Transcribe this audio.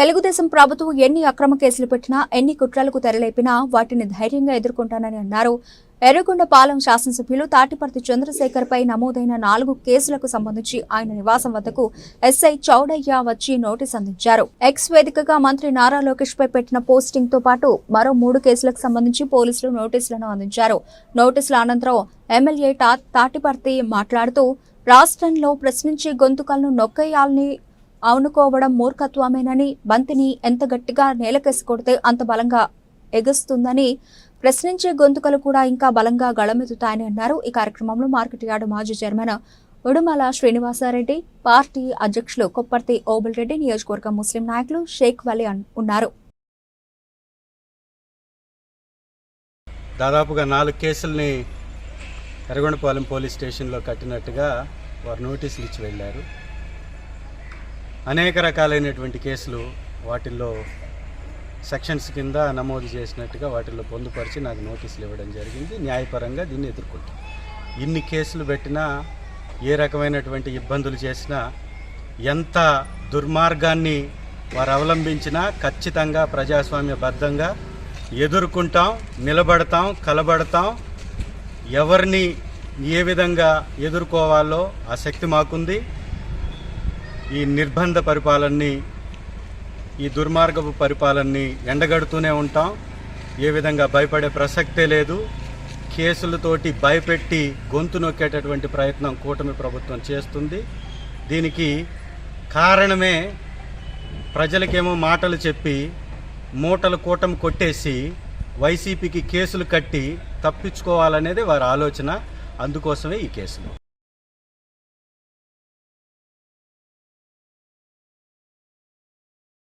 తెలుగుదేశం ప్రభుత్వం ఎన్ని అక్రమ కేసులు పెట్టినా ఎన్ని కుట్రలకు తెరలేపినా వాటిని ధైర్యంగా ఎదుర్కొంటానని అన్నారు. ఎర్రగొండ పాలెం శాసనసభ్యులు తాటిపర్తి చంద్రశేఖర్ పై నమోదైన నాలుగు కేసులకు సంబంధించి ఆయన నివాసం వద్దకు ఎస్ఐ చౌడయ్య వచ్చి నోటీస్ అందించారు. ఎక్స్ వేదికగా మంత్రి నారా లోకేష్ పై పెట్టిన పోస్టింగ్తో పాటు మరో మూడు కేసులకు సంబంధించి పోలీసులు నోటీసులను అందించారు. నోటీసుల అనంతరం ఎమ్మెల్యే తాటిపర్తి మాట్లాడుతూ రాష్ట్రంలో ప్రశ్నించే గొంతుకలను నొక్కేయాలని అవునుకోవడం మూర్ఖత్వమేనని బంతిని ఎంత గట్టిగా నేలకేసి కొడితే అంత బలంగా ఎగుస్తుందని ప్రశ్నించే గొంతుకలు కూడా ఇంకా బలంగా గళమెత్తుతాయని అన్నారు. ఈ కార్యక్రమంలో మార్కెట్ యార్డు మాజీ చైర్మన్ ఉడుమల శ్రీనివాసారెడ్డి పార్టీ అధ్యక్షులు కొప్పర్తి ఓబుల్ రెడ్డి నియోజకవర్గం ముస్లిం నాయకులు షేక్ వలీ ఉన్నారు. దాదాపుగా నాలుగు కేసుల్ని ఎరగొండపాలెం పోలీస్ స్టేషన్లో కట్టినట్టుగా వారు నోటీసులు ఇచ్చి వెళ్ళారు. అనేక రకాలైనటువంటి కేసులు వాటిల్లో సెక్షన్స్ కింద నమోదు చేసినట్టుగా వాటిల్లో పొందుపరిచి నాకు నోటీసులు ఇవ్వడం జరిగింది. న్యాయపరంగా దీన్ని ఎదుర్కొంటాం. ఇన్ని కేసులు పెట్టినా ఏ రకమైనటువంటి ఇబ్బందులు చేసినా ఎంత దుర్మార్గాన్ని వారు అవలంబించినా ఖచ్చితంగా ప్రజాస్వామ్యబద్ధంగా ఎదుర్కొంటాం నిలబడతాం కలబడతాం. ఎవరిని ఏ విధంగా ఎదుర్కోవాలో ఆ శక్తి మాకుంది. ఈ నిర్బంధ పరిపాలనని ఈ దుర్మార్గపు పరిపాలనని ఎండగడుతూనే ఉంటాం. ఏ విధంగా భయపడే ప్రసక్తే లేదు. కేసులతోటి భయపెట్టి గొంతు నొక్కేటటువంటి ప్రయత్నం కూటమి ప్రభుత్వం చేస్తుంది. దీనికి కారణమే ప్రజలకేమో మాటలు చెప్పి మూటలు కూటమి కొట్టేసి వైసీపీకి కేసులు కట్టి తప్పించుకోవాలనేది వారి ఆలోచన. అందుకోసమే ఈ కేసులు.